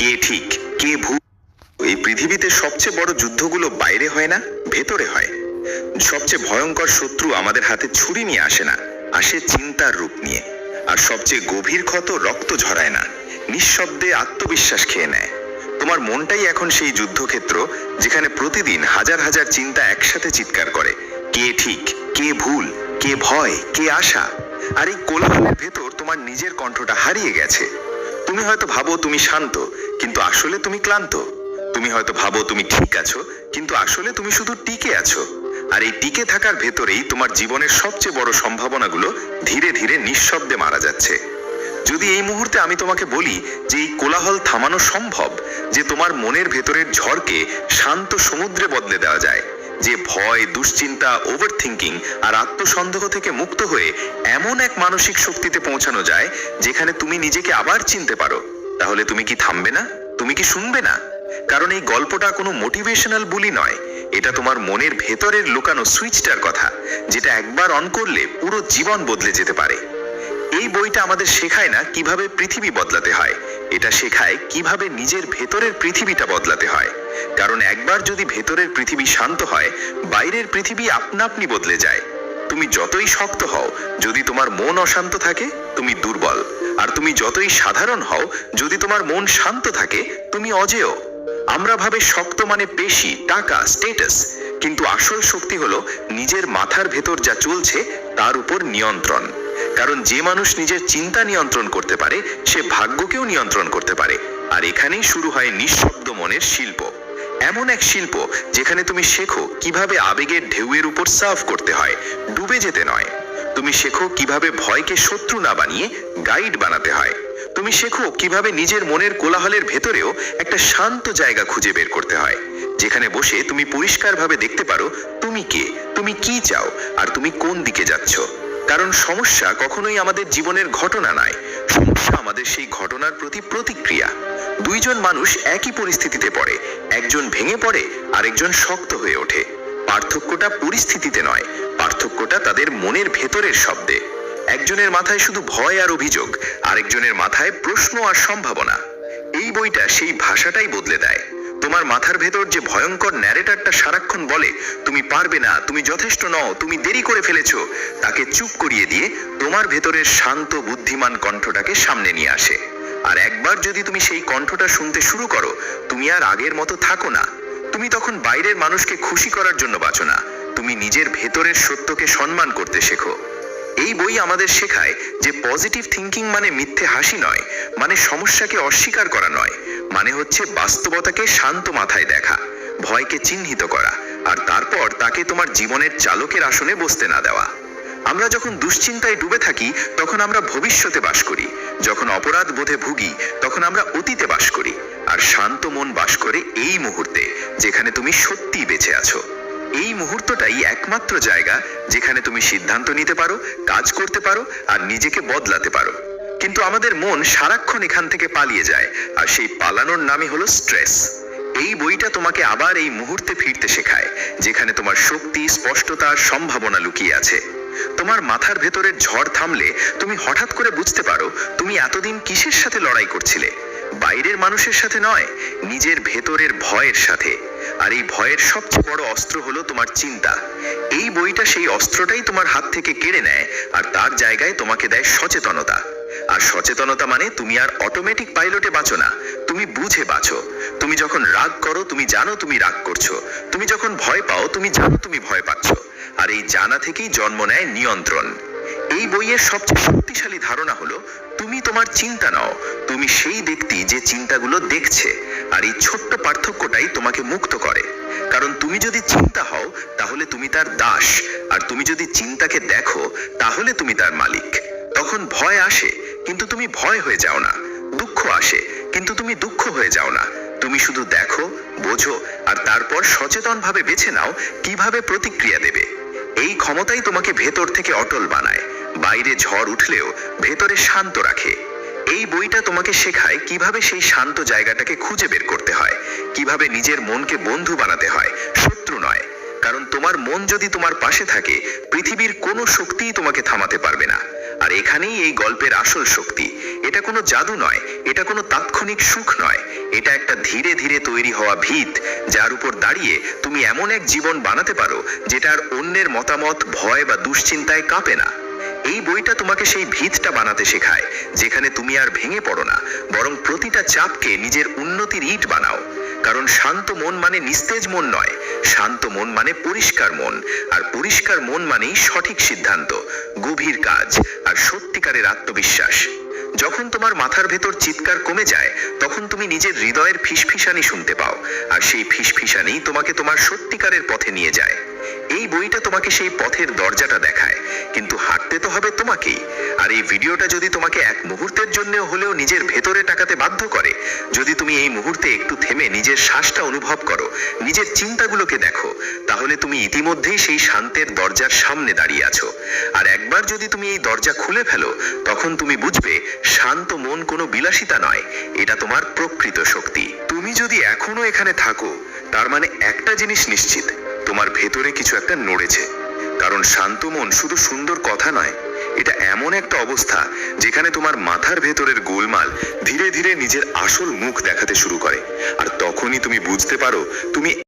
কে ঠিক, কে ভুল এই পৃথিবীতে সবচেয়ে বড় যুদ্ধগুলো বাইরে হয় না, ভেতরে হয়। সবচেয়ে ভয়ঙ্কর শত্রু আমাদের হাতে ছুরি নিয়ে আসে না, আসে চিন্তার রূপ নিয়ে। আর সবচেয়ে গভীর ক্ষত রক্ত ঝরায় না, নিঃশব্দে আত্মবিশ্বাস খেয়ে নেয়। তোমার মনটাই এখন সেই যুদ্ধক্ষেত্র যেখানে প্রতিদিন হাজার হাজার চিন্তা একসাথে চিৎকার করে, কে ঠিক, কে ভুল, কে ভয়, কে আশা। আর এই কোলাহলের ভেতর তোমার নিজের কণ্ঠটা হারিয়ে গেছে। তুমি হয়তো ভাবো তুমি শান্ত, কিন্তু আসলে তুমি ক্লান্ত। তুমি হয়তো ভাবো তুমি ঠিক আছো, কিন্তু আসলে তুমি শুধু টিকে আছো। আর এই টিকে থাকার ভেতরেই তোমার জীবনের সবচেয়ে বড় সম্ভাবনাগুলো ধীরে ধীরে নিঃশব্দে মারা যাচ্ছে। যদি এই মুহূর্তে আমি তোমাকে বলি যে এই কোলাহল থামানো সম্ভব, যে তোমার মনের ভেতরের ঝড়কে শান্ত সমুদ্রে বদলে দেওয়া যায় যে ভয়, দুশ্চিন্তা ওভার থিঙ্কিং আর আত্মসন্দেহ থেকে মুক্ত হয়ে এমন এক মানসিক শক্তিতে পৌঁছানো যায় যেখানে তুমি নিজেকে আবার চিনতে পারো। তাহলে তুমি কি থামবে না? তুমি কি শুনবে না? কারণ এই গল্পটা কোনো মোটিভেশনাল বুলি নয়। এটা তোমার মনের ভেতরের লুকানো সুইচটার কথা, যেটা একবার অন করলে পুরো জীবন বদলে যেতে পারে। এই বইটা আমাদের শেখায় না কীভাবে পৃথিবী বদলাতে হয়। এটা শেখায় কীভাবে নিজের ভেতরের পৃথিবীটা বদলাতে হয়। কারণ একবার যদি ভেতরের পৃথিবী শান্ত হয়, বাইরের পৃথিবী আপনা আপনি বদলে যায়। তুমি যতই শক্ত হও, যদি তোমার মন অশান্ত থাকে, তুমি দুর্বল। আর তুমি যতই সাধারণ হও, যদি তোমার মন শান্ত থাকে, তুমি অজেয়। আমরা ভাবে শক্ত মানে পেশি, টাকা স্টেটাস কিন্তু আসল শক্তি হলো নিজের মাথার ভেতর যা চলছে, তার উপর নিয়ন্ত্রণ। কারণ যে মানুষ নিজের চিন্তা নিয়ন্ত্রণ করতে পারে, সে ভাগ্যকেও নিয়ন্ত্রণ করতে পারে। আর এখানেই শুরু হয় নিঃশব্দ মনের শিল্প। এমন এক শিল্প যেখানে তুমি শেখো কীভাবে আবেগের ঢেউয়ের উপর সার্ভ করতে হয়, ডুবে যেতে নয়। তুমি শেখো কীভাবে ভয়কে শত্রু না বানিয়ে গাইড বানাতে হয়। তুমি শেখো কীভাবে নিজের মনের কোলাহলের ভেতরেও একটা শান্ত জায়গা খুঁজে বের করতে হয়, যেখানে বসে তুমি পরিষ্কারভাবে দেখতে পারো তুমি কে, তুমি কি চাও, আর তুমি কোন দিকে যাচ্ছ। কারণ সমস্যা কখনোই আমাদের জীবনের ঘটনা নয়, সমস্যা আমাদের সেই ঘটনার প্রতি প্রতিক্রিয়া। দুইজন মানুষ একই পরিস্থিতিতে পড়ে, একজন ভেঙে পড়ে, আরেকজন শক্ত হয়ে ওঠে। পার্থক্যটা পরিস্থিতিতে নয়, পার্থক্যটা তাদের মনের ভেতরের শব্দে। একজনের মাথায় শুধু ভয় আর অভিযোগ, আরেকজনের মাথায় প্রশ্ন আর সম্ভাবনা। এই বইটা সেই ভাষাটাই বদলে দেয়। তোমার মাথার ভেতর যে ভয়ঙ্কর ন্যারেটারটা সারাক্ষণ বলে, তুমি পারবে না, তুমি যথেষ্ট নও, তুমি দেরি করে ফেলেছো, তাকে চুপ করিয়ে দিয়ে তোমার ভেতরের শান্ত বুদ্ধিমান কণ্ঠটাকে সামনে নিয়ে আসে। আর একবার যদি তুমি সেই কণ্ঠটা শুনতে শুরু করো, তুমি আর আগের মতো থাকো না। তুমি তখন বাইরের মানুষকে খুশি করার জন্য বাঁচো না। তুমি নিজের ভেতরের সত্যকে সম্মান করতে শেখো। এই বই আমাদের শেখায় যে পজিটিভ থিঙ্কিং মানে মিথ্যে হাসি নয় মানে সমস্যাকে অস্বীকার করা নয় মানে হচ্ছে বাস্তবতাকে শান্ত মাথায় দেখা, ভয়কে চিহ্নিত করা, আর তারপর তাকে তোমার জীবনের চালকের আসনে বসতে না দেওয়া। আমরা যখন দুশ্চিন্তায় ডুবে থাকি, তখন আমরা ভবিষ্যতে বাস করি, যখন অপরাধ বোধে ভুগি, তখন আমরা অতীতে বাস করি, আর শান্ত মন বাস করে এই মুহূর্তে, যেখানে তুমি সত্যিই বেঁচে আছো। এই মুহূর্তটাই একমাত্র জায়গা যেখানে তুমি সিদ্ধান্ত নিতে পারো, কাজ করতে পারো আর নিজেকে বদলাতে পারো। কিন্তু আমাদের মন সারাক্ষণ এখান থেকে পালিয়ে যায় আর সেই পালানোর নামই হলো স্ট্রেস। এই বইটা তোমাকে আবার এই মুহূর্তে ফিরতে শেখায়, যেখানে তোমার শক্তি, স্পষ্টতা সম্ভাবনা লুকিয়ে আছে। তোমার মাথার ভেতরের ঝড় থামলে তুমি হঠাৎ করে বুঝতে পারো তুমি এতদিন কিসের সাথে লড়াই করছিলে। বাইরের মানুষের সাথে নয়, নিজের ভেতরের ভয়ের সাথে। আর এই ভয়ের সবচেয়ে বড় অস্ত্র হলো তোমার চিন্তা। এই বইটা সেই অস্ত্রটাই তোমার হাত থেকে কেড়ে নেয়, আর তার জায়গায় তোমাকে দেয় সচেতনতা। আর সচেতনতা মানে তুমি আর অটোমেটিক পাইলটে বাঁচো না, তুমি বুঝে বাঁচো। তুমি যখন রাগ করো, তুমি জানো তুমি রাগ করছ। তুমি যখন ভয় পাও, তুমি জানো তুমি ভয় পাচ্ছ। আর এই জানা থেকেই জন্ম নেয় নিয়ন্ত্রণ। এই বইয়ের সবচেয়ে শক্তিশালী ধারণা হলো, তুমি তোমার চিন্তা নাও, তুমি সেই ব্যক্তি যে চিন্তাগুলো দেখছে, আর এই ছোট্ট পার্থক্যটাই তোমাকে মুক্ত করে। কারণ তুমি যদি চিন্তা হও, তাহলে তুমি তার দাস, আর তুমি যদি চিন্তাকে দেখো, তাহলে তুমি তার মালিক। তখন ভয় আসে, কিন্তু তুমি ভয় হয়ে যাও না, দুঃখ আসে, কিন্তু তুমি দুঃখ হয়ে যাও না। তুমি শুধু দেখো, বোঝো, আর তারপর সচেতনভাবে বেছে নাও, কীভাবে প্রতিক্রিয়া দেবে। এই ক্ষমতাই তোমাকে ভেতর থেকে অটল বানায়। বাইরে ঝড় উঠলেও ভেতরে শান্ত রাখে। এই বইটা তোমাকে শেখায় কীভাবে সেই শান্ত জায়গাটাকে খুঁজে বের করতে হয়, কীভাবে নিজের মনকে বন্ধু বানাতে হয়, শত্রু নয়। কারণ তোমার মন যদি তোমার পাশে থাকে, পৃথিবীর কোনো শক্তিই তোমাকে থামাতে পারবে না। আর এখানেই এই গল্পের আসল শক্তি। এটা কোনো জাদু নয়, এটা কোনো তাৎক্ষণিক সুখ নয়। এটা একটা ধীরে ধীরে তৈরি হওয়া ভিত, যার উপর দাঁড়িয়ে তুমি এমন এক জীবন বানাতে পারো যেটা আর অন্যের মতামত, ভয় বা দুশ্চিন্তায় কাঁপে না। এই বইটা তোমাকে সেই ভিতটা বানাতে শেখায়, যেখানে তুমি আর ভেঙে পড়ো না, বরং প্রতিটা চাপকে নিজের উন্নতির ইট বানাও। কারণ শান্ত মন মানে নিস্তেজ মন নয়, শান্ত মন মানে পরিষ্কার মন, আর পরিষ্কার মন মানেই সঠিক সিদ্ধান্ত, গভীর কাজ, আর সত্যিকারের আত্মবিশ্বাস। যখন তোমার মাথার ভেতর চিৎকার কমে যায়, তখন তুমি নিজের হৃদয়ের ফিসফিসানি শুনতে পাও, আর সেই ফিসফিসানি তোমাকে তোমার সত্যিকারের পথে নিয়ে যায়। এই বইটা তোমাকে সেই পথের দরজাটা দেখায়। কিন্তু হাঁটতে তো হবে তোমাকেই। আর এই ভিডিওটা যদি তোমাকে এক মুহূর্তের জন্য হলেও নিজের ভেতরে টাকাতে বাধ্য করে, যদি তুমি এই মুহূর্তে একটু থেমে নিজের শ্বাসটা অনুভব করো, নিজের চিন্তাগুলোকে দেখো, তাহলে তুমি ইতিমধ্যেই সেই শান্তের দরজার সামনে দাঁড়িয়ে আছো। আর একবার যদি তুমি এই দরজা খুলে ফেলো, তখন তুমি বুঝবে শান্ত মন কোনো বিলাসিতা নয়, এটা তোমার প্রকৃত শক্তি। তুমি যদি এখনও এখানে থাকো, তার মানে একটা জিনিস নিশ্চিত তোমার ভেতরে কিছু একটা নড়েছে। কারণ শান্ত মন শুধু সুন্দর কথা নয়, এটা এমন একটা অবস্থা যেখানে তোমার মাথার ভেতরের গোলমাল ধীরে ধীরে নিজের আসল মুখ দেখাতে শুরু করে। আর তখনই তুমি বুঝতে পারো, তুমি